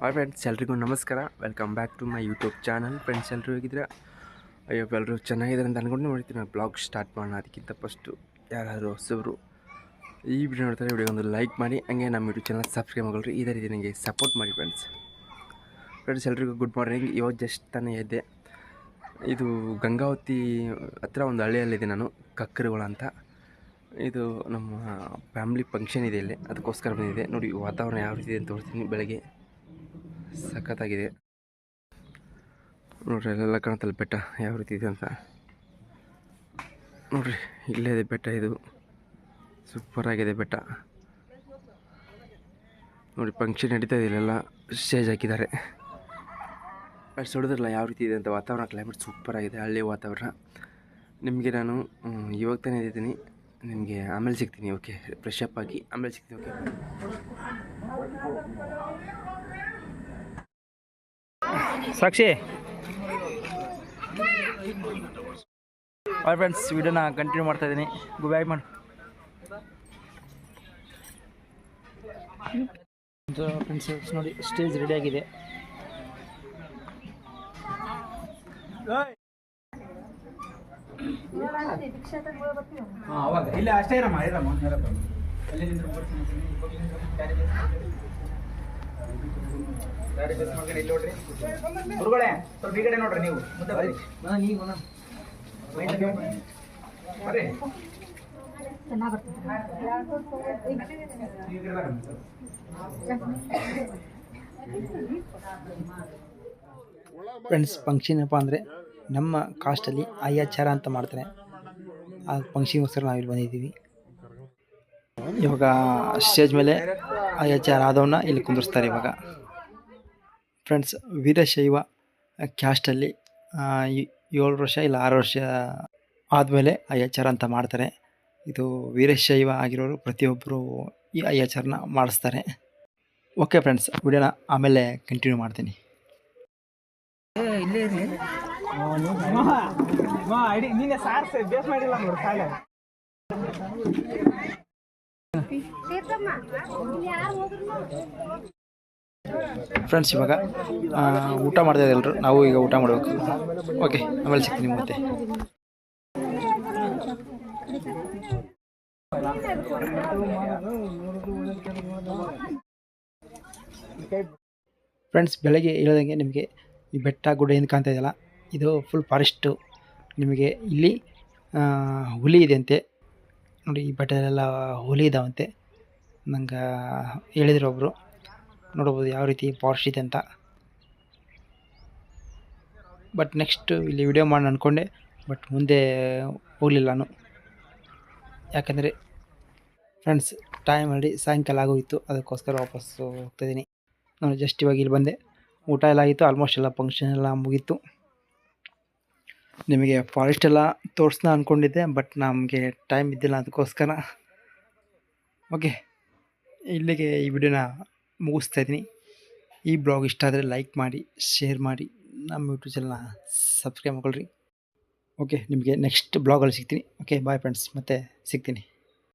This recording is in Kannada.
ಹಾಯ್ ಫ್ರೆಂಡ್ಸ್ ಎಲ್ರಿಗೂ ನಮಸ್ಕಾರ. Welcome back to my YouTube channel friends ಎಲ್ಲರೂ ಹೇಗಿದ್ರೆ ಅಯ್ಯೋ ಎಲ್ಲರೂ ಚೆನ್ನಾಗಿದ್ದಾರೆ ಅಂತ ಅಂದ್ಕೊಂಡು ನೋಡ್ತೀನಿ ನಾನು ಬ್ಲಾಗ್ ಸ್ಟಾರ್ಟ್ ಮಾಡೋಣ. ಅದಕ್ಕಿಂತ ಫಸ್ಟು ಯಾರಾದರೂ ಹೊಸಬ್ರು ಈ ವಿಡಿಯೋ ನೋಡ್ತಾರೆ ವಿಡಿಯೋ ಒಂದು ಲೈಕ್ ಮಾಡಿ. ಹಂಗೆ ನಮ್ಮ ಯೂಟ್ಯೂಬ್ ಚಾನಲ್ ಸಬ್ಸ್ಕ್ರೈಬ್ ಆಗಲ್ರಿ ಇದೇ ರೀತಿ ನನಗೆ ಸಪೋರ್ಟ್ ಮಾಡಿ ಫ್ರೆಂಡ್ಸ್ ಫ್ರೆಂಡ್ಸ್ ಎಲ್ರಿಗೂ ಗುಡ್ ಮಾರ್ನಿಂಗ್ ಇವಾಗ ಜಸ್ಟ್ ತಾನೇ ಇದೆ ಇದು ಗಂಗಾವತಿ ಹತ್ರ ಒಂದು ಹಳ್ಳಿಯಲ್ಲಿದೆ ನಾನು, ಕಕ್ಕರುಗಳ ಅಂತ. ಇದು ನಮ್ಮ ಫ್ಯಾಮ್ಲಿ ಫಂಕ್ಷನ್ ಇದೆ ಇಲ್ಲಿ. ಅದಕ್ಕೋಸ್ಕರ ಬಂದಿದೆ ನೋಡಿ, ವಾತಾವರಣ ಯಾವ ರೀತಿ ಇದೆ ಅಂತ ತೋರಿಸ್ತೀನಿ ಬೆಳಗ್ಗೆ. ಸಖತ್ತಾಗಿದೆ. ನೋಡ್ರಿ, ಅಲ್ಲೆಲ್ಲ ಕಾಣ್ತಲ್ಲ ಬೆಟ್ಟ, ಯಾವ ರೀತಿ ಇದೆ ಅಂತ. ನೋಡ್ರಿ, ಇಲ್ಲೇ ಇದೆ ಬೆಟ್ಟ ಇದು. ಸೂಪರ್ ಆಗಿದೆ ಬೆಟ್ಟ. ನೋಡಿ ಫಂಕ್ಷನ್ ನಡೀತಾ ಇದೆ, ಇಲ್ಲೆಲ್ಲ ಸ್ಟೇಜ್ ಹಾಕಿದ್ದಾರೆ. ಅಷ್ಟು ಸೊಡಿದ್ರಲ್ಲ, ಯಾವ ರೀತಿ ಇದೆ ಅಂತ ವಾತಾವರಣ ಕ್ಲೈಮೇಟ್ ಸೂಪರ್ ಆಗಿದೆ, ಹಳ್ಳಿ ವಾತಾವರಣ. ನಿಮಗೆ ನಾನು ಇವಾಗ ತಾನೇ ಇದ್ದೀನಿ. ನಿಮಗೆ ಆಮೇಲೆ ಸಿಗ್ತೀನಿ ಓಕೆ ಫ್ರೆಶ್ ಅಪ್ ಆಗಿ ಆಮೇಲೆ ಸಿಗ್ತೀನಿ ಓಕೆ ಸಾಕ್ಷಿ ಹಾಯ್ ಫ್ರೆಂಡ್ಸ್ ವಿಡಿಯೋನ ಕಂಟಿನ್ಯೂ ಮಾಡ್ತಾ ಇದ್ದೀನಿ ಗುಡ್ ಬೈ ಮಾಡಿ ಫ್ರೆಂಡ್ಸ್ ನೋಡಿ ಸ್ಟೇಜ್ ರೆಡಿ ಆಗಿದೆ ಅವಾಗ ಇಲ್ಲ ಅಷ್ಟೇ ಇರಮ್ಮ ಇರಮ್ಮ ಅಲ್ಲಿ ನಿಂತ್ರು ಗಾಡಿ ಮಾಡ್ಕೊಂಡು ಇಲ್ಲಿ ನೋಡ್ರಿ. ಗುರುಗಳೇ ಸ್ವಲ್ಪ ಈ ಕಡೆ ನೋಡ್ರಿ ನೀವು. ಮುಂದೆ ಬರ್ರಿ. ಈ ಕಡೆ ಬರ್ರಿ. ಫ್ರೆಂಡ್ಸ್ ಫಂಕ್ಷನ್ ಏನಪ್ಪ ಅಂದರೆ ನಮ್ಮ ಕಾಸ್ಟಲ್ಲಿ ಅಯ್ಯಾಚಾರ ಅಂತ ಮಾಡ್ತಾರೆ. ಆ ಫಂಕ್ಷನ್ಗೋಸ್ಕರ ನಾವಿಲ್ಲಿ ಬಂದಿದ್ದೀವಿ. ಇವಾಗ ಸ್ಟೇಜ್ ಮೇಲೆ ಅಯ್ಯಾಚಾರ ಆದವನ್ನ ಇಲ್ಲಿ ಕುಂದಿರ್ಸ್ತಾರೆ ಇವಾಗ. ಫ್ರೆಂಡ್ಸ್, ವೀರಶೈವ ಕ್ಯಾಸ್ಟಲ್ಲಿ ಏಳು ವರ್ಷ ಇಲ್ಲ ಆರು ವರ್ಷ ಆದಮೇಲೆ ಅಯ್ಯಾಚಾರ ಅಂತ ಮಾಡ್ತಾರೆ. ಇದು ವೀರಶೈವ ಆಗಿರೋರು ಪ್ರತಿಯೊಬ್ಬರು ಈ ಅಯ್ಯಾಚಾರನ ಮಾಡಿಸ್ತಾರೆ. ಓಕೆ ಫ್ರೆಂಡ್ಸ್ ವಿಡಿಯೋನ ಆಮೇಲೆ ಕಂಟಿನ್ಯೂ ಮಾಡ್ತೀನಿ. ನೀನೆ ಸಾರ್ಸ್ ಬೇಸ್ ಮಾಡಿಲ್ಲ ನೋಡಿ. ಕಾಲೇ ಫ್ರೆಂಡ್ಸ್ ಇವಾಗ ಊಟ ಮಾಡ್ತಾ ಎಲ್ಲರೂ ನಾವು ಈಗ ಊಟ ಮಾಡಬೇಕು. ಓಕೆ ಆಮೇಲೆ ಸಿಗ್ತೀನಿ ಮತ್ತೆ ಫ್ರೆಂಡ್ಸ್ ಬೆಳಗ್ಗೆ ಹೇಳೋದಂಗೆ ನಿಮಗೆ ಈ ಬೆಟ್ಟ ಗುಡ್ಡ ಏನು ಕಾಣ್ತಾ ಇದೆಯಲ್ಲ, ಇದು ಫುಲ್ ಫಾರೆಸ್ಟು ನಿಮಗೆ ಇಲ್ಲಿ ಹುಲಿ ಇದೆ ಅಂತೆ. ನೋಡಿ, ಈ ಬೆಟ್ಟದಲ್ಲೆಲ್ಲ ಹುಲಿ ಇದಾವಂತೆ. ನಂಗೆ ಹೇಳಿದ್ರು ಒಬ್ಬರು ನೋಡ್ಬೋದು ಯಾವ ರೀತಿ ಫಾರೆಸ್ಟ್ ಇದೆ ಅಂತ. ಬಟ್ ನೆಕ್ಸ್ಟ್ ಇಲ್ಲಿ ವಿಡಿಯೋ ಮಾಡಿ ಅಂದ್ಕೊಂಡೆ ಬಟ್ ಮುಂದೆ ಹೋಗಲಿಲ್ಲ ನಾನು. ಯಾಕಂದರೆ ಫ್ರೆಂಡ್ಸ್ ಟೈಮ್ ಅಲ್ಲಿ ಸಾಯಂಕಾಲ ಆಗೋಯಿತು. ಅದಕ್ಕೋಸ್ಕರ ವಾಪಸ್ಸು ಹೋಗ್ತಾಯಿದ್ದೀನಿ ನಾನು ಜಸ್ಟ್ ಇವಾಗ ಇಲ್ಲಿ ಬಂದೆ. ಊಟ ಎಲ್ಲ ಆಗಿತ್ತು ಆಲ್ಮೋಸ್ಟ್ ಎಲ್ಲ ಫಂಕ್ಷನ್ ಎಲ್ಲ ಮುಗೀತು. ನಿಮಗೆ ಫಾರೆಸ್ಟ್ ಎಲ್ಲ ತೋರಿಸ್ನ ಅಂದ್ಕೊಂಡಿದ್ದೆ ಬಟ್ ನಮಗೆ ಟೈಮ್ ಇದ್ದಿಲ್ಲ ಅದಕ್ಕೋಸ್ಕರ. ಓಕೆ ಇಲ್ಲಿಗೆ ಈ ವಿಡಿಯೋನ ಮುಗಿಸ್ತಾ ಇದ್ದೀನಿ. ಈ ಬ್ಲಾಗ್ ಇಷ್ಟ ಆದರೆ ಲೈಕ್ ಮಾಡಿ ಶೇರ್ ಮಾಡಿ, ನಮ್ಮ ಯೂಟ್ಯೂಬ್ ಚಾನಲ್ನ ಸಬ್ಸ್ಕ್ರೈಬ್ ಮಾಡ್ಕೊಳ್ರಿ. ಓಕೆ ನಿಮಗೆ ನೆಕ್ಸ್ಟ್ ಬ್ಲಾಗಲ್ಲಿ ಸಿಗ್ತೀನಿ. ಓಕೆ ಬಾಯ್ ಫ್ರೆಂಡ್ಸ್ ಮತ್ತೆ ಸಿಗ್ತೀನಿ.